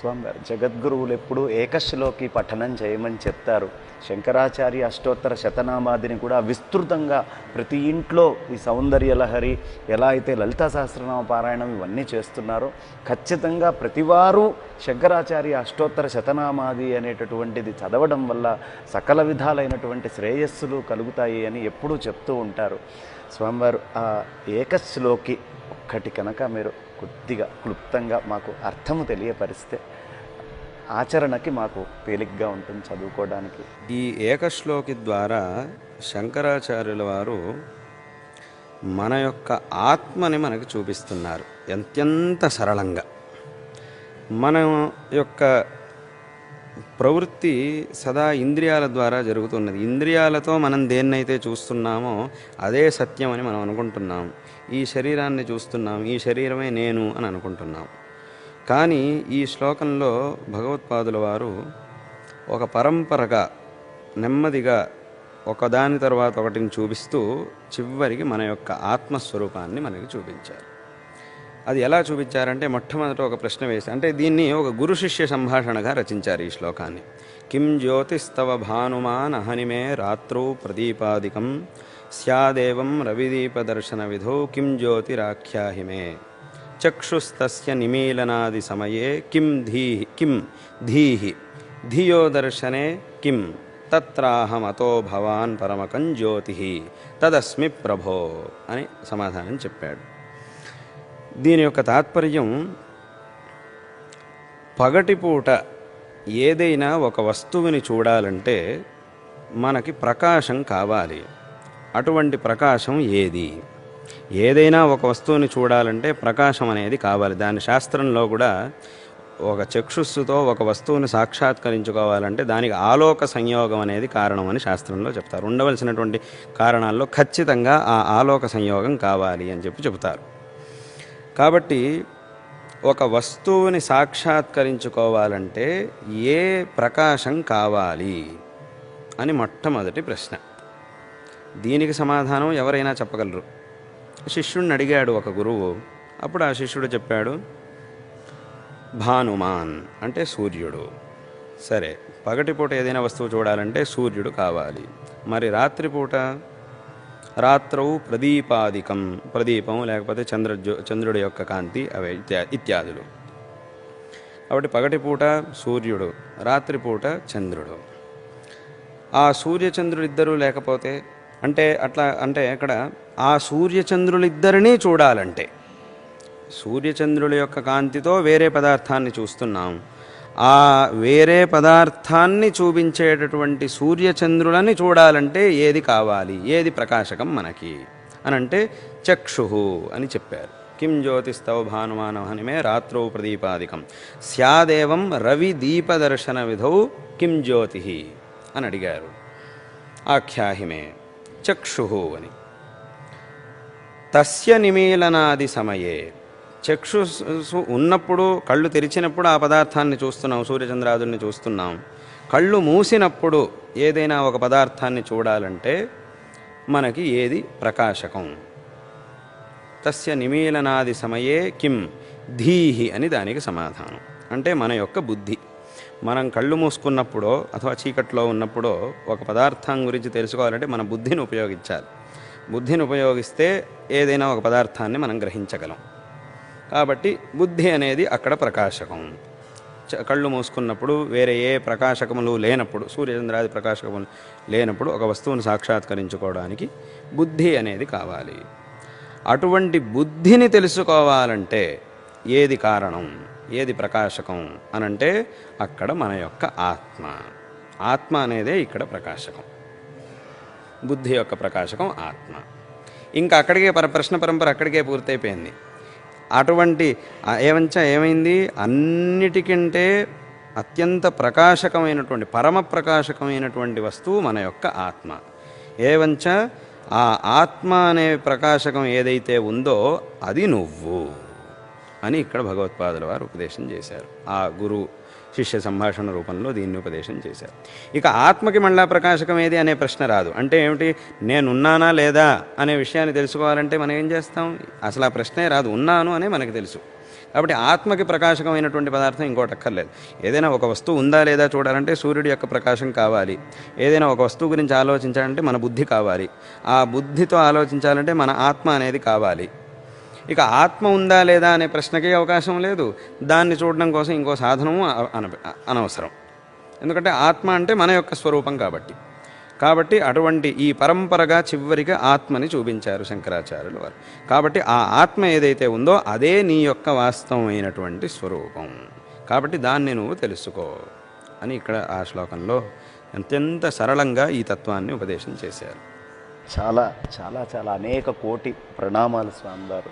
స్వామివారు జగద్గురువులు ఎప్పుడూ ఏకశ్లోకి పఠనం చేయమని చెప్తారు. శంకరాచార్య అష్టోత్తర శతనామాదిని కూడా విస్తృతంగా ప్రతి ఇంట్లో ఈ సౌందర్య లహరి ఎలా అయితే లలితా సహస్రనామ పారాయణం ఇవన్నీ చేస్తున్నారో ఖచ్చితంగా ప్రతివారు శంకరాచార్య అష్టోత్తర శతనామాది అనేటటువంటిది చదవడం వల్ల సకల విధాలైనటువంటి శ్రేయస్సులు కలుగుతాయి అని ఎప్పుడూ చెప్తూ ఉంటారు. స్వామివారు ఆ ఏకశ్లోకి ఒక్కటి కనుక మీరు కొద్దిగా క్లుప్తంగా మాకు అర్థము తెలియపరిస్తే ఆచరణకి మాకు తేలిగ్గా ఉంటుంది చదువుకోవడానికి. ఈ ఏకశ్లోకి ద్వారా శంకరాచార్యుల వారు మన యొక్క ఆత్మని మనకు చూపిస్తున్నారు. అత్యంత సరళంగా. మన యొక్క ప్రవృత్తి సదా ఇంద్రియాల ద్వారా జరుగుతున్నది. ఇంద్రియాలతో మనం దేన్నైతే చూస్తున్నామో అదే సత్యం అని మనం అనుకుంటున్నాం. ఈ శరీరాన్ని చూస్తున్నాం. ఈ శరీరమే నేను అని అనుకుంటున్నాం. కానీ ఈ శ్లోకంలో భగవత్పాదుల వారు ఒక పరంపరగా నెమ్మదిగా ఒకదాని తర్వాత ఒకటిని చూపిస్తూ చివరికి మన యొక్క ఆత్మస్వరూపాన్ని మనకి చూపించారు. అది ఎలా చూపించారంటే మొట్టమొదట ఒక ప్రశ్న వేసి అంటే దీన్ని ఒక గురు శిష్య సంభాషణగా రచించారు ఈ శ్లోకాన్ని. కిం జ్యోతిస్తవ భానుమాన్ అహనిమే రాత్రౌ ప్రదీపాదికం స్యాదేవం రవిదీపదర్శన విధో కిం జ్యోతిరాఖ్యాహిమే. చక్షుస్తస్య నిమీలనాది సమయే కిం ధీహి కిం ధీహి ధియో దర్శనే కిం తత్రాహమతో భవాన్ పరమకం జ్యోతి తదస్మి ప్రభో అని సమాధానం చెప్పాడు. దీని యొక్క తాత్పర్యం పగటిపూట ఏదైనా ఒక వస్తువుని చూడాలంటే మనకి ప్రకాశం కావాలి. అటువంటి ప్రకాశం ఏది? ఏదైనా ఒక వస్తువుని చూడాలంటే ప్రకాశం అనేది కావాలి. దాని శాస్త్రంలో కూడా ఒక చక్షుస్సుతో ఒక వస్తువుని సాక్షాత్కరించుకోవాలంటే దానికి ఆలోక సంయోగం అనేది కారణం అని శాస్త్రంలో చెప్తారు. ఉండవలసినటువంటి కారణాల్లో ఖచ్చితంగా ఆ ఆలోక సంయోగం కావాలి అని చెప్పి చెబుతారు. కాబట్టి ఒక వస్తువుని సాక్షాత్కరించుకోవాలంటే ఏ ప్రకాశం కావాలి అని మొట్టమొదటి ప్రశ్న. దీనికి సమాధానం ఎవరైనా చెప్పగలరు? శిష్యుడిని అడిగాడు ఒక గురువు. అప్పుడు ఆ శిష్యుడు చెప్పాడు భానుమాన్ అంటే సూర్యుడు. సరే పగటిపూట ఏదైనా వస్తువు చూడాలంటే సూర్యుడు కావాలి. మరి రాత్రిపూట? రాత్రౌ ప్రదీపాదికం. ప్రదీపం లేకపోతే చంద్రజ్యో చంద్రుడి యొక్క కాంతి అవే ఇత్యా ఇత్యాదులు. కాబట్టి పగటిపూట సూర్యుడు రాత్రిపూట చంద్రుడు. ఆ సూర్యచంద్రుడిద్దరూ లేకపోతే అంటే అట్లా అంటే అక్కడ ఆ సూర్యచంద్రులిద్దరినీ చూడాలంటే సూర్యచంద్రుల యొక్క కాంతితో వేరే పదార్థాన్ని చూస్తున్నాం. ఆ వేరే పదార్థాన్ని చూపించేటటువంటి సూర్యచంద్రులని చూడాలంటే ఏది కావాలి? ఏది ప్రకాశకం మనకి? అని అంటే చక్షు అని చెప్పారు. కిం జ్యోతిస్తవ భానుమానవనిమే రాత్రౌ ప్రదీపాదికం. స్యాదేవం రవి దీపదర్శన విధౌ కిం జ్యోతి అని అడిగారు. ఆఖ్యాహిమే. చక్షు అని. తస్య నిమీలనాది సమయే. చక్షుసు ఉన్నప్పుడు కళ్ళు తెరిచినప్పుడు ఆ పదార్థాన్ని చూస్తున్నాం సూర్యచంద్రాదుల్ని చూస్తున్నాం. కళ్ళు మూసినప్పుడు ఏదైనా ఒక పదార్థాన్ని చూడాలంటే మనకి ఏది ప్రకాశకం? తస్య నిమీలనాది సమయే కిం ధీహి అని దానికి సమాధానం. అంటే మన యొక్క బుద్ధి. మనం కళ్ళు మూసుకున్నప్పుడో అథవా చీకట్లో ఉన్నప్పుడో ఒక పదార్థం గురించి తెలుసుకోవాలంటే మన బుద్ధిని ఉపయోగించాలి. బుద్ధిని ఉపయోగిస్తే ఏదైనా ఒక పదార్థాన్ని మనం గ్రహించగలం. కాబట్టి బుద్ధి అనేది అక్కడ ప్రకాశకం. చ- కళ్ళు మూసుకున్నప్పుడు వేరే ఏ ప్రకాశకములు లేనప్పుడు సూర్యచంద్రాది ప్రకాశకములు లేనప్పుడు ఒక వస్తువును సాక్షాత్కరించుకోవడానికి బుద్ధి అనేది కావాలి. అటువంటి బుద్ధిని తెలుసుకోవాలంటే ఏది కారణం? ఏది ప్రకాశకం అనంటే అక్కడ మన యొక్క ఆత్మ. ఆత్మ అనేదే ఇక్కడ ప్రకాశకం. బుద్ధి యొక్క ప్రకాశకం ఆత్మ. ఇంకా అక్కడికే పర ప్రశ్న పరంపర అక్కడికే పూర్తయిపోయింది. అటువంటి ఏమంచ ఏమైంది? అన్నిటికంటే అత్యంత ప్రకాశకమైనటువంటి పరమ ప్రకాశకమైనటువంటి వస్తువు మన యొక్క ఆత్మ. ఏవంచ? ఆ ఆత్మ అనే ప్రకాశకం ఏదైతే ఉందో అది నువ్వు. అని ఇక్కడ భగవత్పాదుల వారు ఉపదేశం చేశారు. ఆ గురు శిష్య సంభాషణ రూపంలో దీన్ని ఉపదేశం చేశారు. ఇక ఆత్మకి మళ్ళా ప్రకాశకం ఏది అనే ప్రశ్న రాదు. అంటే ఏమిటి? నేనున్నానా లేదా అనే విషయాన్ని తెలుసుకోవాలంటే మనం ఏం చేస్తాం? అసలు ఆ ప్రశ్నే రాదు. ఉన్నాను అనే మనకి తెలుసు. కాబట్టి ఆత్మకి ప్రకాశకమైనటువంటి పదార్థం ఇంకోటి అక్కర్లేదు. ఏదైనా ఒక వస్తువు ఉందా లేదా చూడాలంటే సూర్యుడి యొక్క ప్రకాశం కావాలి. ఏదైనా ఒక వస్తువు గురించి ఆలోచించాలంటే మన బుద్ధి కావాలి. ఆ బుద్ధితో ఆలోచించాలంటే మన ఆత్మ అనేది కావాలి. ఇక ఆత్మ ఉందా లేదా అనే ప్రశ్నకే అవకాశం లేదు. దాన్ని చూడడం కోసం ఇంకో సాధనము అనవసరం. ఎందుకంటే ఆత్మ అంటే మన యొక్క స్వరూపం కాబట్టి. కాబట్టి అటువంటి ఈ పరంపరగా చివరిగా ఆత్మని చూపించారు శంకరాచార్యులు వారు. కాబట్టి ఆ ఆత్మ ఏదైతే ఉందో అదే నీ యొక్క వాస్తవమైనటువంటి స్వరూపం. కాబట్టి దాన్ని నువ్వు తెలుసుకో అని ఇక్కడ ఆ శ్లోకంలో అత్యంత సరళంగా ఈ తత్వాన్ని ఉపదేశం చేశారు. చాలా చాలా చాలా అనేక కోటి ప్రణామాలు స్వామివారు.